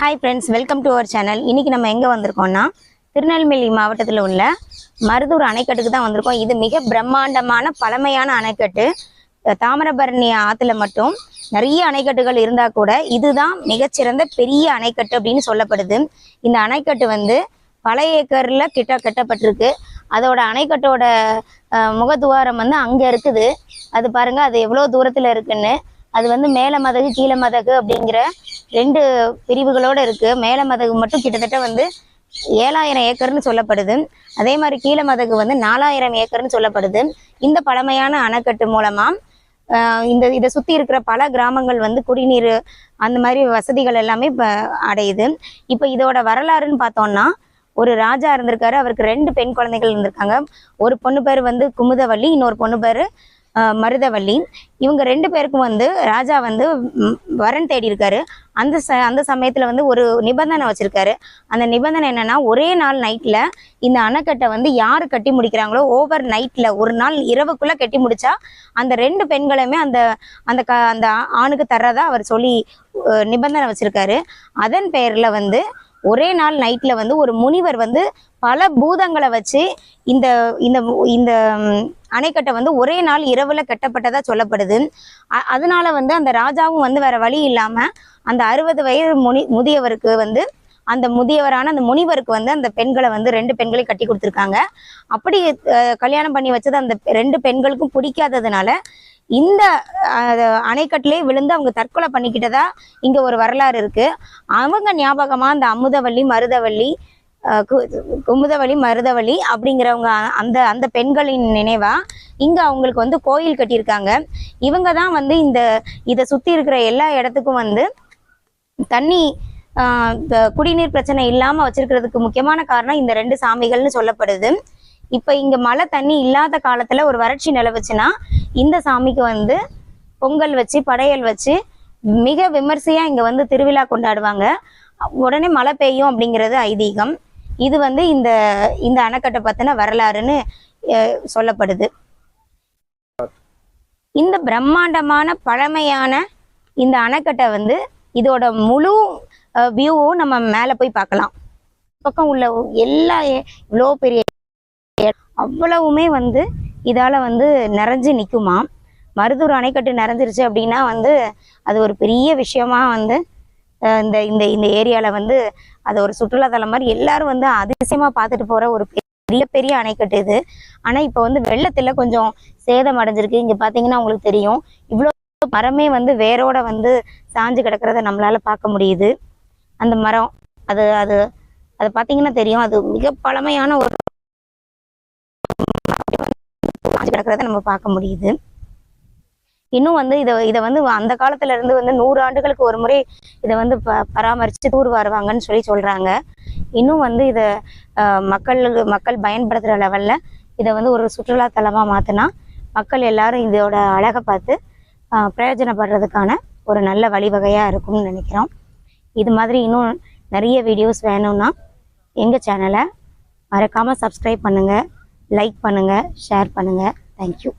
Hi friends welcome to our channel இன்னைக்கு நம்ம எங்கே வந்திருக்கோம்னா திருநெல்வேலி மாவட்டத்தில் உள்ள மருதூர் அணைக்கட்டுக்கு தான் வந்திருக்கோம். இது மிக பிரம்மாண்டமான பழமையான அணைக்கட்டு. தாமிரபரணி ஆற்றுல மட்டும் நிறைய அணைக்கட்டுகள் இருந்தால் கூட இதுதான் மிகச்சிறந்த பெரிய அணைக்கட்டு அப்படின்னு சொல்லப்படுது. இந்த அணைக்கட்டு வந்து பல ஏக்கரில் கிட்ட கட்டப்பட்டிருக்கு. அதோட அணைக்கட்டோட முகத்துவாரம் வந்து அங்கே இருக்குது. அது பாருங்க அது எவ்வளோ தூரத்தில் இருக்குன்னு. அது வந்து மேல மதகு கீழ மதகு அப்படிங்கிற ரெண்டு பிரிவுகளோட இருக்குது மேல மதகு மட்டும் கிட்டத்தட்ட வந்து ஏழாயிரம் ஏக்கர்னு சொல்லப்படுது. அதே மாதிரி கீழ மதகு வந்து நாலாயிரம் ஏக்கர்னு சொல்லப்படுது. இந்த பழமையான அணைக்கட்டு மூலமாக இந்த இதை சுற்றி இருக்கிற பல கிராமங்கள் வந்து குடிநீர் அந்த மாதிரி வசதிகள் எல்லாமே இப்போ அடையுது. இப்போ இதோட வரலாறுன்னு பார்த்தோம்னா ஒரு ராஜா இருந்திருக்காரு. அவருக்கு ரெண்டு பெண் குழந்தைகள் இருந்திருக்காங்க. ஒரு பொண்ணு பேர் வந்து குமுதவள்ளி இன்னொரு பொண்ணு பேர் மருதவள்ளி இவங்க ரெண்டு பேருக்கும் வந்து ராஜா வந்து வரன் தேடி இருக்காரு அந்த ச அந்த சமயத்தில் வந்து ஒரு நிபந்தனை வச்சுருக்காரு. அந்த நிபந்தனை என்னென்னா ஒரே நாள் நைட்டில் இந்த அணைக்கட்டை வந்து யார் கட்டி முடிக்கிறாங்களோ ஓவர் நைட்டில் ஒரு நாள் இரவுக்குள்ளே கட்டி முடித்தா அந்த ரெண்டு பெண்களுமே அந்த அந்த க அந்த ஆணுக்கு தர்றதா அவர் சொல்லி நிபந்தனை வச்சுருக்காரு. அதன் பெயரில் வந்து ஒரே நாள் நைட்டில் வந்து ஒரு முனிவர் வந்து பல பூதங்களை வச்சு இந்த இந்த இந்த அணைக்கட்டை வந்து ஒரே நாள் இரவுல கட்டப்பட்டதா சொல்லப்படுது. அ- அதனால வந்து அந்த ராஜாவும் வந்து வேற வழி இல்லாம அந்த அறுபது வயது முனி முதியவருக்கு வந்து அந்த முதியவரான அந்த முனிவருக்கு வந்து அந்த பெண்களை வந்து ரெண்டு பெண்களையும் கட்டி கொடுத்துருக்காங்க. அப்படி கல்யாணம் பண்ணி வச்சது அந்த ரெண்டு பெண்களுக்கும் பிடிக்காததுனால இந்த அணைக்கட்டிலே விழுந்து அவங்க தற்கொலை பண்ணிக்கிட்டதா இங்க ஒரு வரலாறு இருக்கு. அவங்க ஞாபகமா அந்த அமுதவள்ளி மருதவள்ளி குமுதவழி மருதவழி அப்படிங்கிறவங்க அந்த அந்த பெண்களின் நினைவா? இங்கே அவங்களுக்கு வந்து கோயில் கட்டியிருக்காங்க. இவங்க தான் வந்து இந்த இதை சுற்றி இருக்கிற எல்லா இடத்துக்கும் வந்து தண்ணி குடிநீர் பிரச்சனை இல்லாமல் வச்சிருக்கிறதுக்கு முக்கியமான காரணம் இந்த ரெண்டு சாமிகள்னு சொல்லப்படுது. இப்போ இங்கே மழை தண்ணி இல்லாத காலத்தில் ஒரு வறட்சி நிலவுச்சுன்னா இந்த சாமிக்கு வந்து பொங்கல் வச்சு படையல் வச்சு மிக விமர்சையாக இங்கே வந்து திருவிழா கொண்டாடுவாங்க. உடனே மழை பெய்யும் அப்படிங்கிறது ஐதீகம். இது வந்து இந்த இந்த அணைக்கட்டை பத்தின வரலாறுன்னு சொல்லப்படுது. இந்த பிரம்மாண்டமான பழமையான இந்த அணைக்கட்டை வந்து இதோட முழு வியூவும் நம்ம மேலே போய் பார்க்கலாம். பக்கம் உள்ள எல்லா இவ்வளோ பெரிய அவ்வளவுமே வந்து இதால வந்து நிறைஞ்சு நிற்குமா மருதூர் அணைக்கட்டு நிறைஞ்சிருச்சு அப்படின்னா வந்து அது ஒரு பெரிய விஷயமா வந்து இந்த இந்த இந்த ஏரியாவில் வந்து அது ஒரு சுற்றுலாத்தலம் மாதிரி எல்லாரும் வந்து அதிசயமாக பார்த்துட்டு போகிற ஒரு பெரிய பெரிய அணைக்கட்டு இது. ஆனால் இப்போ வந்து வெள்ளத்தில் கொஞ்சம் சேதம் அடைஞ்சிருக்கு. இங்கே பார்த்தீங்கன்னா உங்களுக்கு தெரியும். இவ்வளோ மரமே வந்து வேரோட வந்து சாஞ்சு கிடக்கிறத நம்மளால பார்க்க முடியுது. அந்த மரம் அது அது அது பார்த்தீங்கன்னா தெரியும். அது மிக பழமையான ஒரு சாஞ்சு கிடக்கிறத நம்ம பார்க்க முடியுது. இன்னும் வந்து இதை இதை வந்து அந்த காலத்துல இருந்து வந்து நூறு ஆண்டுகளுக்கு ஒரு முறை இதை வந்து ப பராமரித்து தூர் வருவாங்கன்னு சொல்லி சொல்றாங்க. இன்னும் வந்து இதை மக்கள் மக்களுக்கு மக்கள் பயன்படுத்துகிற லெவல்ல இதை வந்து ஒரு சுற்றுலா தலமா மாத்தினா மக்கள் எல்லாரும் இதோட அழகை பார்த்து பிரயோஜனப்படுறதுக்கான ஒரு நல்ல வழிவகையா இருக்கும்னு நினைக்கிறோம். இது மாதிரி இன்னும் நிறைய வீடியோஸ் வேணும்னா எங்கள் சேனலை மறக்காமல் சப்ஸ்கிரைப் பண்ணுங்கள் லைக் பண்ணுங்கள் ஷேர் பண்ணுங்கள் தேங்க்யூ